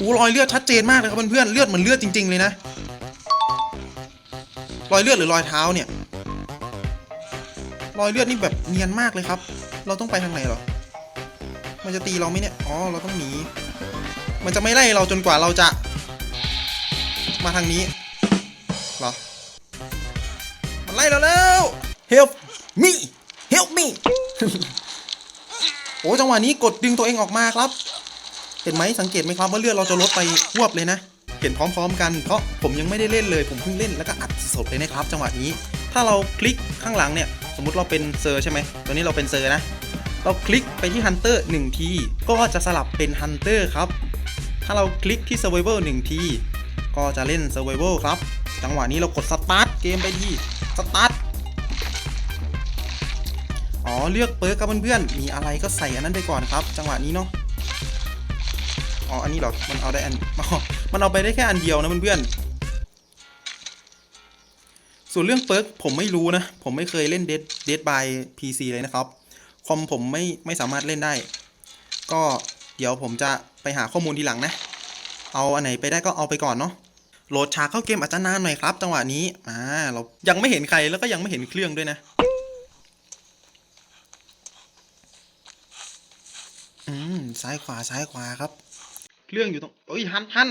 อู้รอยเลือดชัดเจนมากเลยครับเพื่อนๆเลือดเหมือนเลือดจริง ๆ เลยนะ รอยเลือดหรือรอยเท้าเนี่ย รอยเลือดนี่แบบเนียนมากเลยครับ เราต้องไปทางไหนเหรอ มันจะตีเราไหมเนี่ย อ๋อ เราต้องหนี มันจะไม่ไล่เราจนกว่าเราจะ มาทางนี้เหรอ มันไล่เราแล้ว help me help me โอ้จังหวะนี้กดดึงตัวเองออกมาครับ ห็นไหมสังเกตไหมครับว่าเลือดเราจะลดไปวบเลยนะ เห็นพร้อมๆ กันเพราะผมยังไม่ได้เล่นเลยผมเพิ่งเล่นแล้วก็อัดสดเลยนะครับ จังหวะนี้ ถ้าเราคลิกข้างหลังเนี่ย สมมุติเราเป็นเซอร์ใช่ไหมตัวนี้เราเป็นเซอร์นะ เราคลิกไปที่ฮันเตอร์1ทีก็จะสลับเป็นฮันเตอร์ครับ ถ้าเราคลิกที่ Survival 1ทีก็จะเล่น Survival ครับ จังหวะนี้เรากด Start เกมไปที่ Start อ๋อเลือกเปิร์กครับเพื่อนๆมีอะไรก็ใส่อันนั้นไปก่อนครับ จังหวะนี้เนาะ อ๋อ อันนี้เหรอ มันเอาได้อันอ๋อมันเอาไปได้แค่อันเดียวนะเพื่อนๆ ส่วนเรื่องเปิร์กผมไม่รู้นะ ผมไม่เคยเล่น Dead Dead by PC เลยนะครับ คอมผมไม่ไม่สามารถเล่นได้ ก็เดี๋ยวผมจะไปหาข้อมูลทีหลังนะ เอาอันไหนไปได้ก็เอาไปก่อนเนาะ โหลดฉากเข้าเกมอาจจะนานหน่อยครับ จังหวะนี้ อ่า เรายังไม่เห็นใครแล้วก็ยังไม่เห็นเครื่องด้วยนะอืมซ้ายขวาซ้ายขวาครับ เครื่องอยู่ตรงเอ้ยฮันฮัน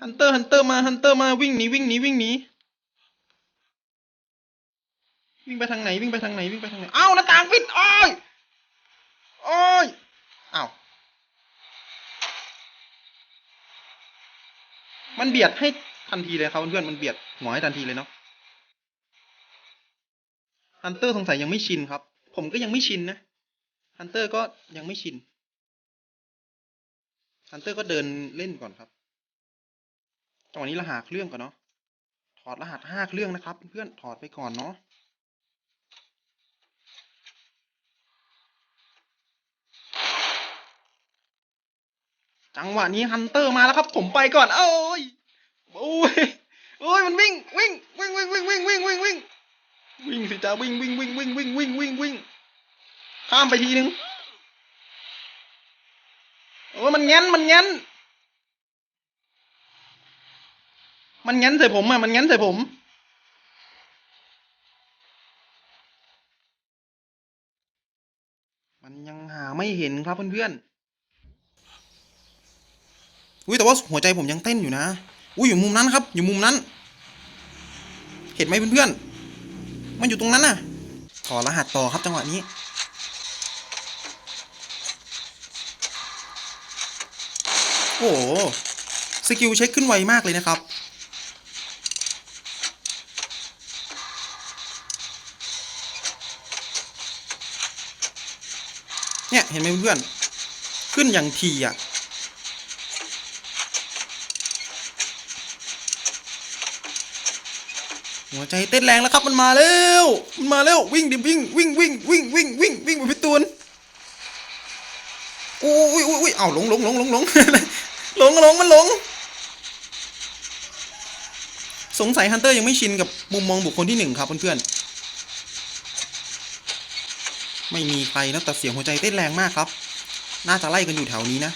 ฮันเตอร์ฮันเตอร์มาฮันเตอร์มาวิ่งหนีวิ่งหนีวิ่งหนีวิ่งไปทางไหนวิ่งไปทางไหนวิ่งไปทางไหนอ้าวหน้าต่างปิดโอ้ยโอ้ยอ้าวมันเบียดให้ทันทีเลยครับเพื่อนมันเบียดหัวให้ทันทีเลยเนาะฮันเตอร์สงสัยยังไม่ชินครับ ผมก็ยังไม่ชินนะฮันเตอร์ก็ยังไม่ชิน ฮันเตอร์ก็เดินเล่นก่อนครับจังหวะนี้เราหาเครื่องก่อนเนาะ ถอดรหัสห้าเครื่องนะครับ เพื่อนถอดไปก่อนเนาะจังหวะนี้ฮันเตอร์มาแล้วครับ ผมไปก่อนเอ้ยโอ้ยโอ้ยมันวิ่งวิ่งวิ่งวิ่งวิ่งวิ่งวิ่งวิ่งวิ่งวิ่งสิจ้าวิ่งวิ่งวิ่งวิ่งวิ่งวิ่งวิ่งวิ่งข้ามไปทีนึง มันแง้น มันแง้น มันแง้นใส่ผมอะ มันแง้นใส่ผม มันยังหาไม่เห็นครับเพื่อนๆ อุ้ยแต่ว่าหัวใจผมยังเต้นอยู่นะ อุ้ยอยู่มุมนั้นครับ อยู่มุมนั้น เห็นไหมเพื่อนๆ มันอยู่ตรงนั้นน่ะ ขอรหัสต่อครับจังหวะนี้ โอ้โหสกิลเช็คขึ้นไวมากเลยนะครับ เนี่ย เห็นไหมเพื่อน ขึ้นอย่างทีอะหัวใจเต้นแรงแล้วครับมันมาแล้วมันมาแล้ววิ่งดิวิ่งวิ่งวิ่งวิ่งวิ่งวิ่งวิ่งไปพี่ตูนโอ้ยโอ้ยโอ้ยเอาหลงหลงหลงหลงหลง หลงหลงมันหลง สงสัยฮันเตอร์ยังไม่ชินกับมุมมองบุคคลที่หนึ่งครับเพื่อนๆ ไม่มีใครนะแต่เสียงหัวใจเต้นแรงมากครับ น่าจะไล่กันอยู่แถวนี้นะ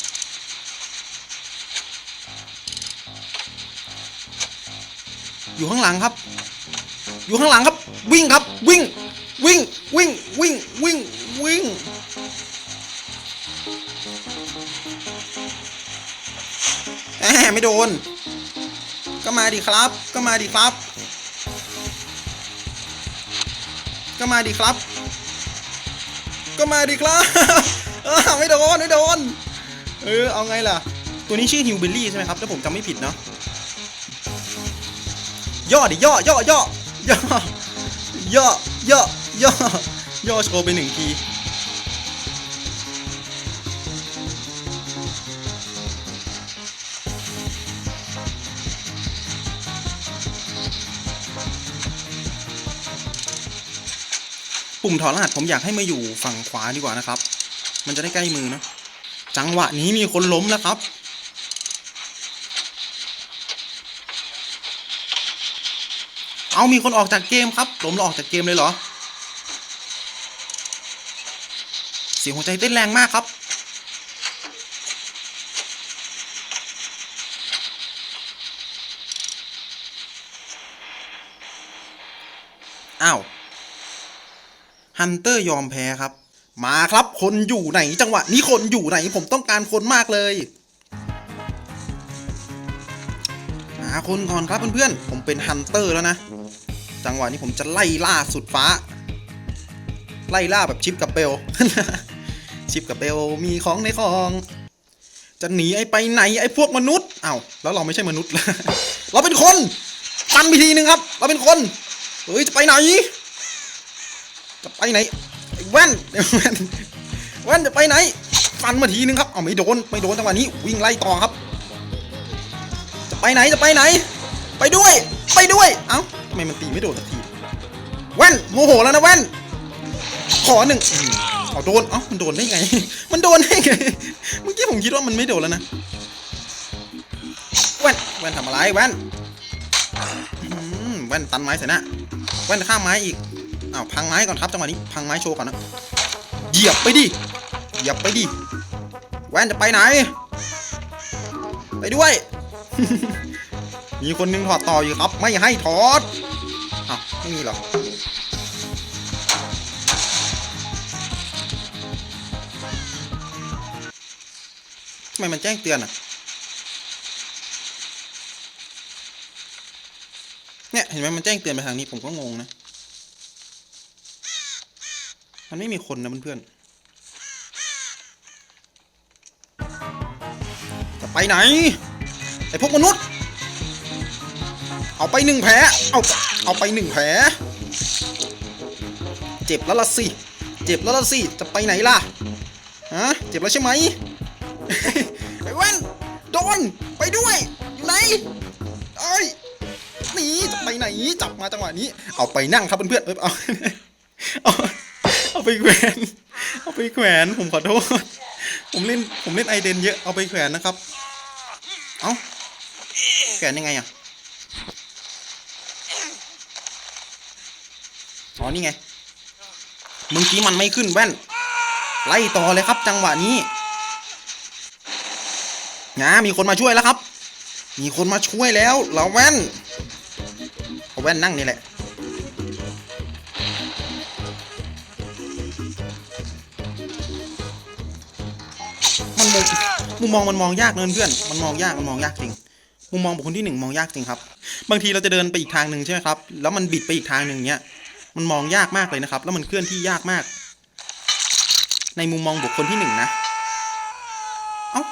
อยู่ข้างหลังครับ อยู่ข้างหลังครับ วิ่งครับ วิ่ง วิ่ง วิ่ง วิ่ง ไม่โดน ก็มาดิครับ ก็มาดิครับ ก็มาดิครับ ก็มาดิครับอ้าวไม่โดนไม่โดน เออเอาไงล่ะ ตัวนี้ชื่อฮิวเบลลี่ใช่ไหมครับถ้าผมจำไม่ผิดเนาะย่อดิย่อย่อย่อย่อย่อย่อย่อย่อโชว์ไปหนึ่งที ปุ่มถอดรหัสผมอยากให้มาอยู่ฝั่งขวาดีกว่านะครับ มันจะได้ใกล้มือเนาะจังหวะนี้มีคนล้มแล้วครับ เอามีคนออกจากเกมครับล้มแล้วออกจากเกมเลยเหรอ เสียงหัวใจเต้นแรงมากครับ อ้าว ฮันเตอร์ยอมแพ้ครับ มาครับคนอยู่ไหนจังหวะนี้คนอยู่ไหนผมต้องการคนมากเลย หาคนก่อนครับเพื่อนๆ ผมเป็นฮันเตอร์แล้วนะ จังหวะนี้ผมจะไล่ล่าสุดฟ้า ไล่ล่าแบบชิปกับเบล ชิปกับเบลมีของในของจะหนีไอ้ไปไหนไอ้พวกมนุษย์อ้าวแล้วเราไม่ใช่มนุษย์เราเป็นคนฟันไปทีนึงครับ เราเป็นคน เฮ้ยจะไปไหน ไปไหนแว่นแว่นแว่นจะไปไหน ฟันมาทีนึงครับเอาไม่โดนไม่โดนจังหวะนี้วิ่งไล่ต่อครับ จะไปไหนจะไปไหน ไปด้วย ไปด้วย เอ้าทำไมมันตีไม่โดนสักทีแว่นโมโหแล้วนะแว่น ขอหนึ่งเอาโดนเอ้ามันโดนได้ไง มันโดนได้ไงเมื่อกี้ผมคิดว่ามันไม่โดนแล้วนะแว่นแว่นทำอะไรแว่นแว่นตันไม้ใส่หน้าแว่นข้ามไม้อีก อ้าวพังไม้ก่อนครับจังหวะนี้พังไม้โชว์ก่อนนะเหยียบไปดิเหยียบไปดิแว่นจะไปไหน ไปด้วย มีคนนึงถอดต่ออยู่ครับ ไม่ให้ถอดอ้าวไม่มีหรอทำไมมันแจ้งเตือนอะเนี่ยเห็นไหมมันแจ้งเตือนไปทางนี้ผมก็งงนะ มันไม่มีคนนะเพื่อนๆจะไปไหน ไอพวกมนุษย์ เอาไปหนึ่งแผลเอาเอาไปหนึ่งแผลเจ็บแล้วละสิ เจ็บแล้วละสิ จะไปไหนล่ะ ฮะ เจ็บแล้วใช่ไหมไอ้แว่นโดน ไปด้วย อยู่ไหนเอ้ยหนีจะไปไหน จับมาจังหวะนี้ เอาไปนั่งครับเพื่อนๆเอ้ยเอาเอา เอาไปแขวน เอาไปแขวน ผมขอโทษ ผมเล่น ผมเล่นไอเดนเยอะ เอาไปแขวนนะครับ เอ้า แขวนยังไงอะ อ๋อ นี่ไง เมื่อกี้มันไม่ขึ้นแว่น ไล่ต่อเลยครับ จังหวะนี้นะมีคนมาช่วยแล้วครับ มีคนมาช่วยแล้วเราแว่นเอาแว่นนั่งนี่แหละ มุมมองมันมองยากเนะเพื่อน มันมองยากมันมองยากจริง มุมมองบุคคลที่หนึ่งมองยากจริงครับ บางทีเราจะเดินไปอีกทางหนึ่งใช่ไหมครับ แล้วมันบิดไปอีกทางหนึ่งเนี้ย มันมองยากมากเลยนะครับ แล้วมันเคลื่อนที่ยากมาก ในมุมมองบุคคลที่หนึ่งนะ เอ้า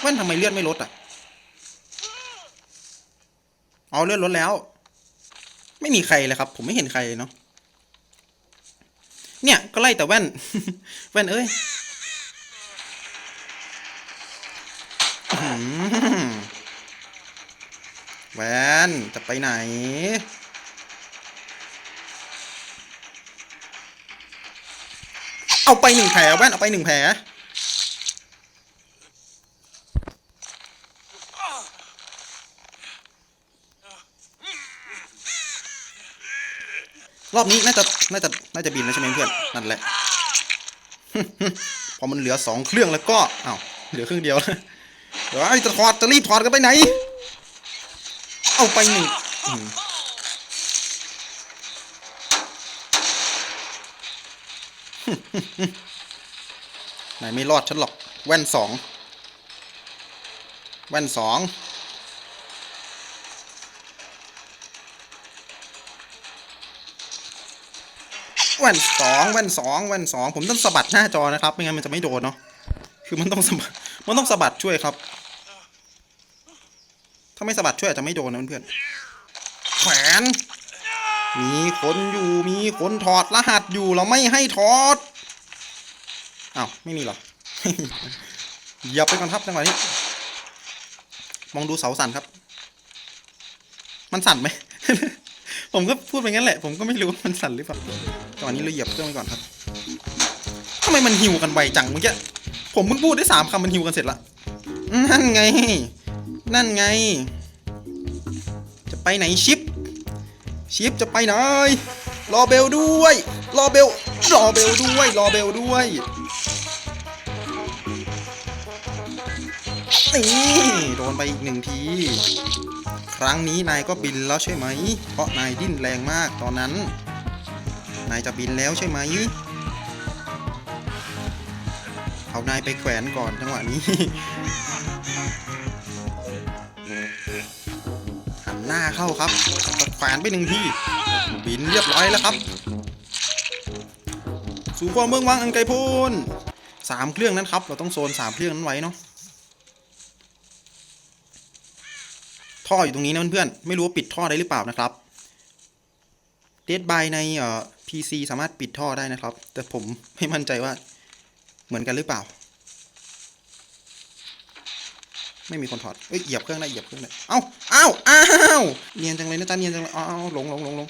แว่นทำไมเลือดไม่ลดอะเอาเลือดลดแล้ว ไม่มีใครเลยครับ ผมไม่เห็นใครเลยเนาะ เนี่ยก็ไล่แต่แว่น แว่นเอ้ย แวนจะไปไหน เอาไปหนึ่งแผลแว่นเอาไปหนึ่งแผลรอบนี้น่าจะน่าจะน่าจะบินแล้วใช่ไหมเพื่อนนั่นแหละ พอมันเหลือสองเครื่องแล้วก็อ้าวเหลือเครื่องเดียวแล้วเดี๋ยวไอ้จะถอดจะรีบถอดกันไปไหน เอาไปหนึ่งไหนไม่รอดฉันหรอก แว่นสอง แว่นสอง แว่นสอง แว่นสอง แว่นสอง ผมต้องสะบัดหน้าจอนะครับ ไม่งั้นมันจะไม่โดนเนาะ คือมันต้องสะบัด มันต้องสะบัดช่วยครับาไม่สะบัดช่วยอาจจะไม่โดนนะเพื่อนแขวนมีคนอยู่มีคนถอดรหัสอยู่เราไม่ให้ถอดอ้าวไม่มีหรอเหยียบไปก่อนครับจังหวะนี้ มองดูเสาสั่นครับ มันสั่นไหม ผมก็พูดไปงั้นแหละ ผมก็ไม่รู้ว่ามันสั่นหรือเปล่าจังหวะนี้เราเหยียบเครื่องไปก่อนครับทำไมมันหิวกันไวจังเมื่อกี้ผมเพิ่งพูดได้สามคำมันหิวกันเสร็จละนั่นไง นั่นไง จะไปไหนชิป ชิปจะไปไหน รอเบลด้วย รอเบล รอเบลด้วย รอเบลด้วยนี่โดนไปอีกหนึ่งที ครั้งนี้นายก็บินแล้วใช่ไหม เพราะนายดิ้นแรงมากตอนนั้น นายจะบินแล้วใช่ไหม เอานายไปแขวนก่อนจังหวะนี้ หน้าเข้าครับตะแขวนไปหนึ่งทีบินเรียบร้อยแล้วครับ สู่ความเมืองวังอันไกพ้นสามเครื่องนั้นครับ เราต้องโซนสามเครื่องนั้นไว้เนาะท่ออยู่ตรงนี้นะเพื่อนๆไม่รู้ว่าปิดท่อได้หรือเปล่านะครับเดดบายในเอ่อ PC สามารถปิดท่อได้นะครับ แต่ผมไม่มั่นใจว่าเหมือนกันหรือเปล่า ไม่มีคนถอดเอ้ยเหยียบเครื่องได้เหยียบเครื่องได้เอ้าเอ้าอ้าวเนียนจังเลยนะจ๊ะเนียนจังเลยเอ้าหลงหลงหลงหลง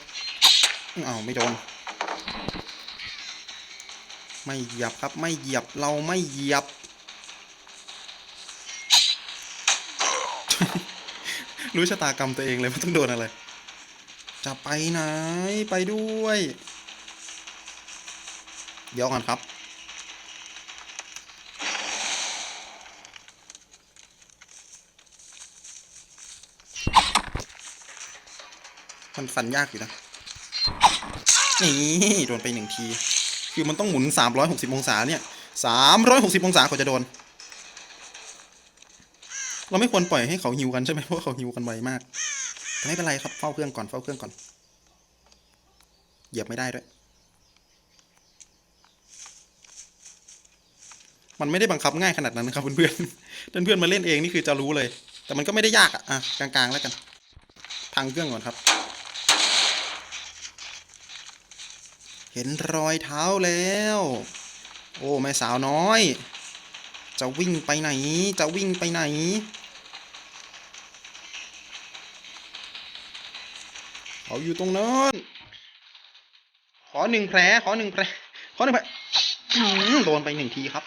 เอ้าไม่โดน ไม่เหยียบครับไม่เหยียบเราไม่เหยียบ รู้ชะตากรรมตัวเองเลยว่าต้องโดนอะไร จะไปไหนไปด้วย เดี๋ยวก่อนครับ มันฟันยากอยู่นะ นี่โดนไปหนึ่งที คือมันต้องหมุน 360 องศาเนี่ย 360 องศาเขาจะโดน เราไม่ควรปล่อยให้เขาฮิวกันใช่ไหมเพราะเขาฮิวกันไวมากแต่ไม่เป็นไรครับเฝ้าเครื่องก่อนเฝ้าเครื่องก่อน เหยียบไม่ได้ด้วย มันไม่ได้บังคับง่ายขนาดนั้นนะครับเพื่อนๆเพื่อนๆมาเล่นเองนี่คือจะรู้เลย แต่มันก็ไม่ได้ยากอะอะกลางๆแล้วกันพังเครื่องก่อนครับ เห็นรอยเท้าแล้ว โอ้ แม่สาวน้อย จะวิ่งไปไหน จะวิ่งไปไหน เขาอยู่ตรงนั้น ขอหนึ่งแผล ขอหนึ่งแผล ขอหนึ่งแผล โดนไปหนึ่งทีครับ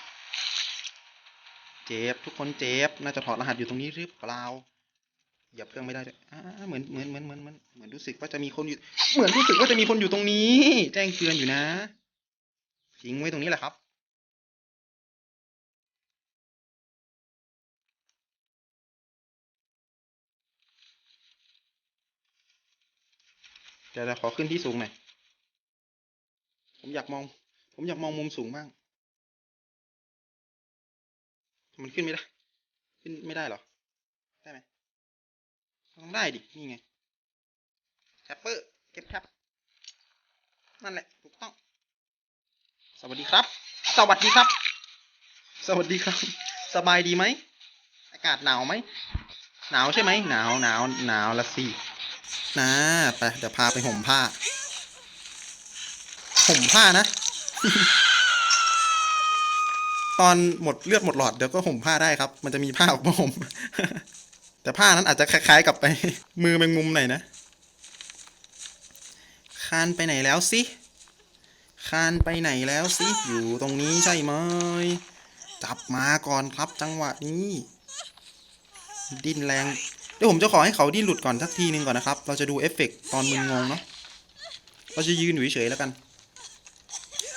เจ็บ ทุกคนเจ็บ น่าจะถอดรหัสอยู่ตรงนี้หรือเปล่า เหยียบเครื่องไม่ได้ด้วยอ่าเหมือนเหมือนเหมือนเหมือนเหมือนเหมือนรู้สึกว่าจะมีคนอยู่ เหมือนรู้สึกว่าจะมีคนอยู่ตรงนี้ แจ้งเตือนอยู่นะ ทิ้งไว้ตรงนี้แหละครับเดี๋ยวขอขึ้นที่สูงหน่อย ผมอยากมอง ผมอยากมองมุมสูงบ้าง มันขึ้นไม่ได้ ขึ้นไม่ได้หรอ ต้องได้ดิ นี่ไงแคปเปอร์ เก็บแคปนั่นแหละ ถูกต้อง สวัสดีครับ สวัสดีครับ สวัสดีครับ สบายดีไหม อากาศหนาวไหม หนาวใช่ไหม หนาวหนาวหนาวละสินะไป เดี๋ยวพาไปห่มผ้า ห่มผ้านะ ตอนหมดเลือดหมดหลอดเดี๋ยวก็ห่มผ้าได้ครับ มันจะมีผ้าออกมาห่ม แต่ผ้านั้นอาจจะคล้ายๆกับไป มือแมงมุมหน่อยนะ คานไปไหนแล้วสิ คานไปไหนแล้วสิ อยู่ตรงนี้ใช่ไหม จับมาก่อนครับจังหวะนี้ ดิ้นแรง เดี๋ยวผมจะขอให้เขาดิ้นหลุดก่อนสักทีนึงก่อนนะครับ เราจะดูเอฟเฟกต์ตอนมึนงงเนาะ เราจะยืนอยู่เฉยๆแล้วกัน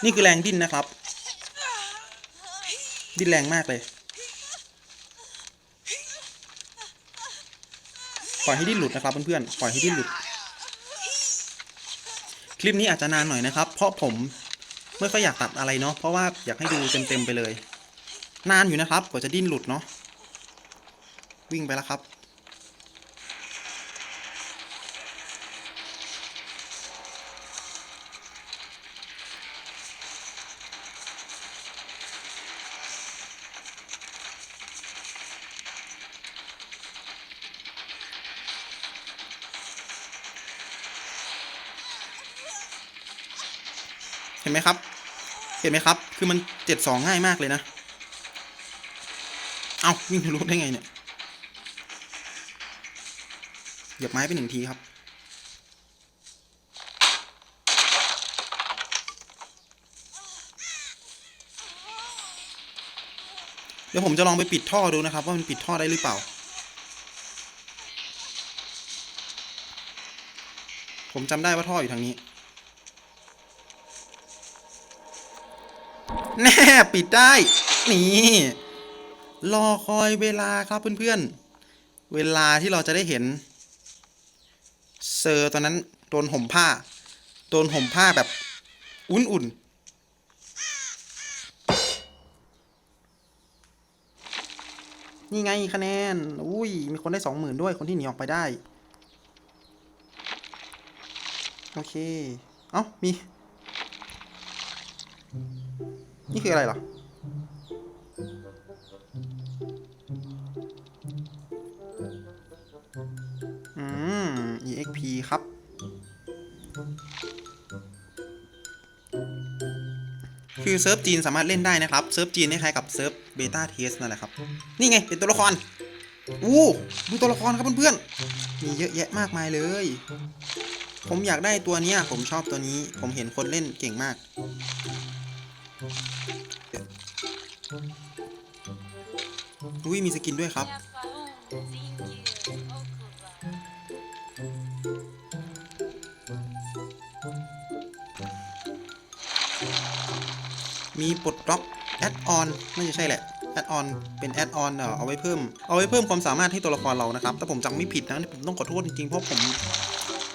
นี่คือแรงดิ้นนะครับ ดิ้นแรงมากเลย ล่อยให้ดิ้นหลุดนะครับเพื่อนๆปล่อยให้ดิ้นหลุด คลิปนี้อาจจะนานหน่อยนะครับ เพราะผมไม่ค่อยอยากตัดอะไรเนาะเพราะว่าอยากให้ดูเต็มๆไปเลย นานอยู่นะครับกว่าจะดิ้นหลุดเนาะวิ่งไปแล้วครับ ไหมครับ เห็นไหมครับ คือมันเจ็ดสองง่ายมากเลยนะ เอาวิ่งทะลุได้ไงเนี่ย เหยียบไม้ไปหนึ่งทีครับ เดี๋ยวผมจะลองไปปิดท่อดูนะครับ ว่ามันปิดท่อได้หรือเปล่า ผมจำได้ว่าท่ออยู่ทางนี้ แน่ปิดได้ นี่ รอคอยเวลาครับเพื่อนๆ เวลาที่เราจะได้เห็น เซอร์ตอนนั้นโดนห่มผ้า โดนห่มผ้าแบบ อุ่นๆนี่ไงคะแนน อุ้ย มีคนได้สองหมื่นด้วย คนที่หนีออกไปได้ โอเค เอ้า มี นี่คืออะไรเหรอ อืม exp ครับ คือเซิร์ฟจีนสามารถเล่นได้นะครับ เซิร์ฟจีนคล้ายกับเซิร์ฟเบต้าเทสนั่นแหละครับ นี่ไง เป็นตัวละคร อู้ดูตัวละครครับเพื่อนๆ มีเยอะแยะมากมายเลย ผมอยากได้ตัวนี้ผมชอบตัวนี้ ผมเห็นคนเล่นเก่งมาก อุ้ยมีสกินด้วยครับ มีปลดล็อกแอดออนไม่ใช่แหละแอดออนเป็นแอดออนเออเอาไว้เพิ่ม เอาไว้เพิ่มความสามารถให้ตัวละครเรานะครับ ถ้าผมจำไม่ผิดนะผมต้องขอโทษจริงๆ เพราะผม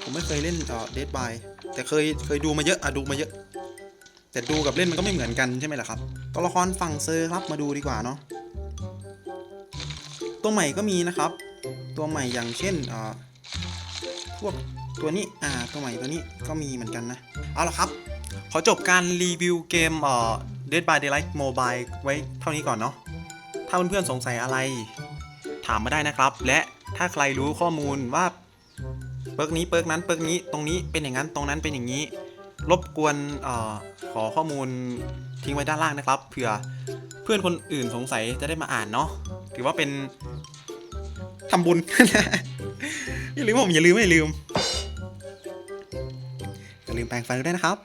ผมไม่เคยเล่นเอ่อเดดบายแต่เคยเคยดูมาเยอะอะดูมาเยอะ แต่ดูกับเล่นมันก็ไม่เหมือนกันใช่ไหมล่ะครับ ตัวละครฝั่งเซอร์ครับมาดูดีกว่าเนาะ ตัวใหม่ก็มีนะครับ ตัวใหม่อย่างเช่นพวกตัวนี้อ่าตัวใหม่ตัวนี้ก็มีเหมือนกันนะ เอาละครับ ขอจบการรีวิวเกมเอ่อ Dead by Daylight Mobile ไว้เท่านี้ก่อนเนาะถ้าเพื่อนๆสงสัยอะไร ถามมาได้นะครับ และถ้าใครรู้ข้อมูลว่าเปิร์กนี้เปิร์กนั้นเปิร์กนี้ตรงนี้เป็นอย่างนั้นตรงนั้นเป็นอย่างนี้ รบกวนอขอข้อมูลทิ้งไว้ด้านล่างนะครับเผื่อเพื่อนคนอื่นสงสัยจะได้มาอ่านเนาะถือว่าเป็น ทำบุญ อย่าลืมผมอย่าลืมไม่ลืม อย่าลืมแปรงฟันด้วยนะครับ